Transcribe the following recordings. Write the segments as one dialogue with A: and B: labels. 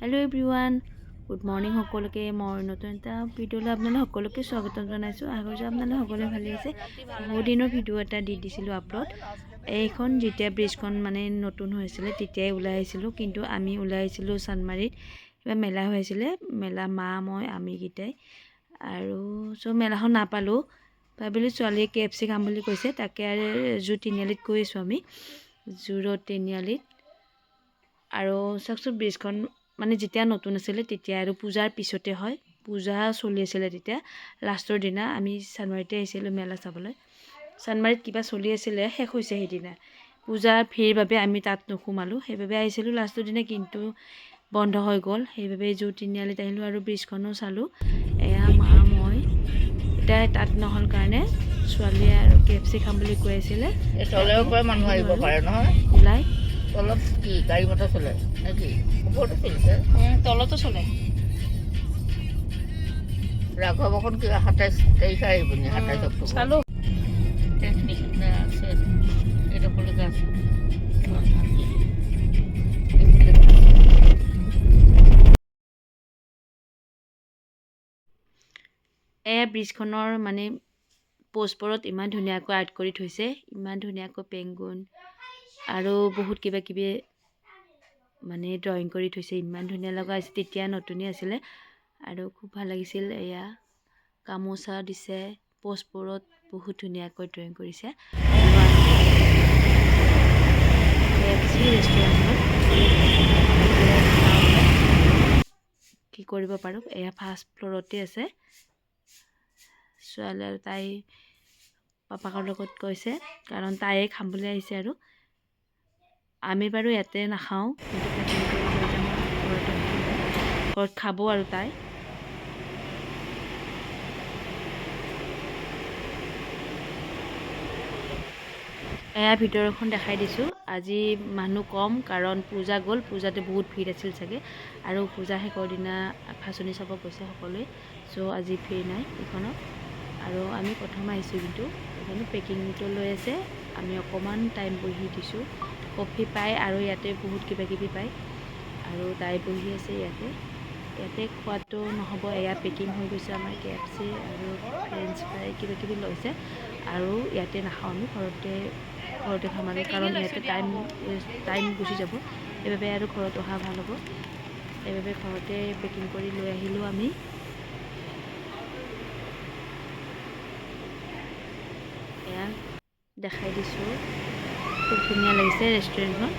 A: Hello everyone good morning সকলোকে। মই নতুন এটা ভিডিঅ'লৈ আপোনালোক সকলোকে স্বাগতম জনাইছোঁ। আশা কৰিছোঁ আপোনালোক সকলোৱে ভালে আছে। বহুত দিনৰ ভিডিঅ' এটা দি দিছিলোঁ আপলোড এইখন যেতিয়া ব্ৰিজখন মানে নতুন হৈছিলে তেতিয়াই ওলাই আহিছিলোঁ। কিন্তু আমি ওলাই আহিছিলোঁ চানমাৰিত কিবা মেলা হৈ আছিলে। মেলা মা মই আমিকেইটাই আৰু চ' মেলাখন নাপালোঁ। ভাবিলোঁ ছোৱালীয়ে কে এফ চি খাম বুলি কৈছে। তাকে আৰু জু তিনিআলিত গৈ আছোঁ আমি। জু ৰোড তিনিআলিত। আৰু চাওকচোন ব্ৰিজখন মানে যেতিয়া নতুন আছিলে তেতিয়া আৰু পূজাৰ পিছতে হয়। পূজা চলি আছিলে তেতিয়া। লাষ্টৰ দিনা আমি চানমাৰিতে আহিছিলোঁ মেলা চাবলৈ। চানমাৰিত কিবা চলি আছিলে শেষ হৈছে সেইদিনা। পূজাৰ ভিৰ বাবে আমি তাত নোসোমালোঁ। সেইবাবে আহিছিলোঁ লাষ্টৰ দিনা কিন্তু বন্ধ হৈ গ'ল। সেইবাবে জু তিনিআলিত আহিলোঁ আৰু ব্ৰিজখনো চালোঁ। এয়া মা মই এতিয়া তাত নহ'ল কাৰণে ছোৱালীয়ে আৰু কে এফ চি খাম বুলি কৈ আছিলে।
B: এই মানুহ আহিব পাৰে
A: ওলাই।
B: তলত কি গাড়ী মটৰ চলে নে কি ওপৰতো চলিছে?
A: তলতো চলে।
B: ৰাঘৱখন কিবা সাতাইছ তাৰিখে আহিব নি সাতাইছ অক্টোবৰ?
A: চালোঁ।
B: টেকনিক আছে
A: এয়া ব্ৰিজখনৰ মানে পোষ্টবোৰত ইমান ধুনীয়াকৈ আৰ্ট কৰি থৈছে ইমান ধুনীয়াকৈ পেংগুন আৰু বহুত কিবা কিবি মানে ড্ৰয়িং কৰি থৈছে ইমান ধুনীয়া লগা হৈছে তেতিয়া নতুনেই আছিলে। আৰু খুব ভাল লাগিছিল এয়া। গামোচা দিছে পোষ্টবোৰত বহুত ধুনীয়াকৈ ড্ৰয়িং কৰিছে। কি কৰিব পাৰোঁ? এয়া ফাৰ্ষ্ট ফ্ল'ৰতে আছে। ছোৱালী আৰু তাই পাপাকৰ লগত গৈছে কাৰণ তাইয়ে খাম বুলি আহিছে আৰু। আমি বাৰু ইয়াতে নাখাওঁ ঘৰতে খাব আৰু তাই। এয়া ভিতৰখন দেখাই দিছোঁ। আজি মানুহ কম কাৰণ পূজা গ'ল। পূজাতে বহুত ভিৰ আছিল চাগে। আৰু পূজা শেষৰ দিনা আকাশনী চাব গৈছে সকলোৱে। চ' আজি ভিৰ নাই এইখনত। আৰু আমি প্ৰথম আহিছোঁ কিন্তু। এইখনো পেকিংটো লৈ আছে। আমি অকণমান টাইম বহি দিছোঁ। কফি পায় আৰু ইয়াতে বহুত কিবা কিবি পায়। আৰু তাই বহি আছে ইয়াতে। ইয়াতে খোৱাটো নহ'ব এয়া পেকিং হৈ গৈছে আমাৰ কে এফ চি আৰু ফ্ৰেঞ্চ ফ্ৰাই কিবা কিবি লৈছে। আৰু ইয়াতে নাখাওঁ আমি ঘৰতে ঘৰতে খাম আৰু কাৰণ ইয়াতে টাইম টাইম গুচি যাব। সেইবাবে আৰু ঘৰত অহা ভাল হ'ব। সেইবাবে ঘৰতে পেকিং কৰি লৈ আহিলোঁ আমি। এয়া দেখাই দিছোঁ। খুব ধুনীয়া লাগিছে ৰেষ্টুৰেণ্টখন।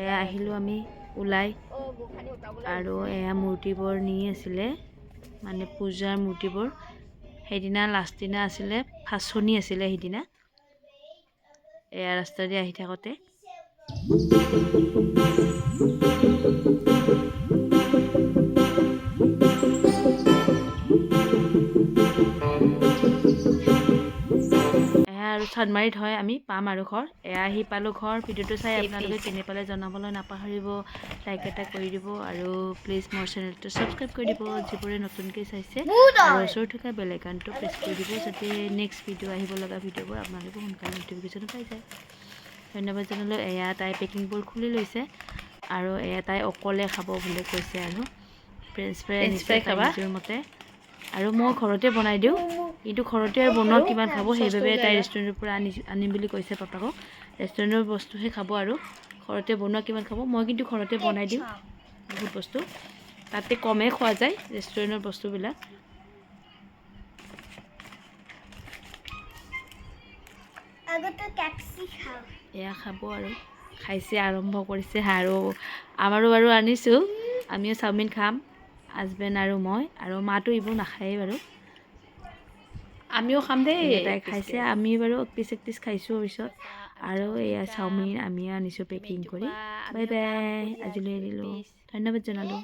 A: এয়া আহিলোঁ আমি ওলাই। আৰু এয়া মূৰ্তিবোৰ নি আছিলে মানে পূজাৰ মূৰ্তিবোৰ। সেইদিনা লাষ্ট দিনা আছিলে, ফাচনি আছিলে সেইদিনা। এয়া ৰাস্তা দি আহি থাকোঁতে। আৰু চানমাৰিত হয় আমি পাম আৰু ঘৰ। এয়া আহি পালোঁ ঘৰ ভিডিঅ'টো চাই আপোনালোকে কেনে পালে জনাবলৈ নাপাহৰিব লাইক এটা কৰি দিব আৰু প্লিজ মোৰ চেনেলটো ছাবস্ক্ৰাইব কৰি দিব যিবোৰে নতুনকৈ চাইছে। আৰু ওচৰত থকা বেল আইকনটো প্ৰেছ কৰি দিব যাতে নেক্সট ভিডিঅ' আহিব লগা ভিডিঅ'বোৰ আপোনালোকে সোনকালে নটিফিকেশ্যন পাই যায়। ধন্যবাদ জনালোঁ। এয়া তাই পেকিংবোৰ খুলি লৈছে আৰু এয়া তাই অকলে খাব বুলি কৈছে আৰু। ফ্ৰেঞ্চ ফ্ৰাই তাই
B: খাবা?
A: মতে। আৰু মই ঘৰতে বনাই দিওঁ। কিন্তু ঘৰতে আৰু বনোৱা কিমান খাব সেইবাবে তাই ৰেষ্টুৰেণ্টৰ পৰা আনি আনিম বুলি কৈছে পাপাকক। ৰেষ্টুৰেণ্টৰ বস্তুহে খাব আৰু। ঘৰতে বনোৱা কিমান খাব মই কিন্তু ঘৰতে বনাই দিওঁ বহুত বস্তু। তাতে কমেই খোৱা যায় ৰেষ্টুৰেণ্টৰ বস্তুবিলাক। এয়া খাব আৰু। খাইছে আৰম্ভ কৰিছে আৰু। আমাৰো বাৰু আনিছোঁ। আমিও চাওমিন খাম হাজবেণ্ড আৰু মই। আৰু মাতো এইবোৰ নাখায়েই বাৰু।
B: আমিও খাম দেই।
A: তাই খাইছে। আমি বাৰু পিচ এক পিচ খাইছোঁ পিছত। আৰু এয়া চাওমিন আমিও আনিছোঁ পেকিং কৰি। বাই বাই আজিলৈ এৰিলোঁ। ধন্যবাদ জনালোঁ।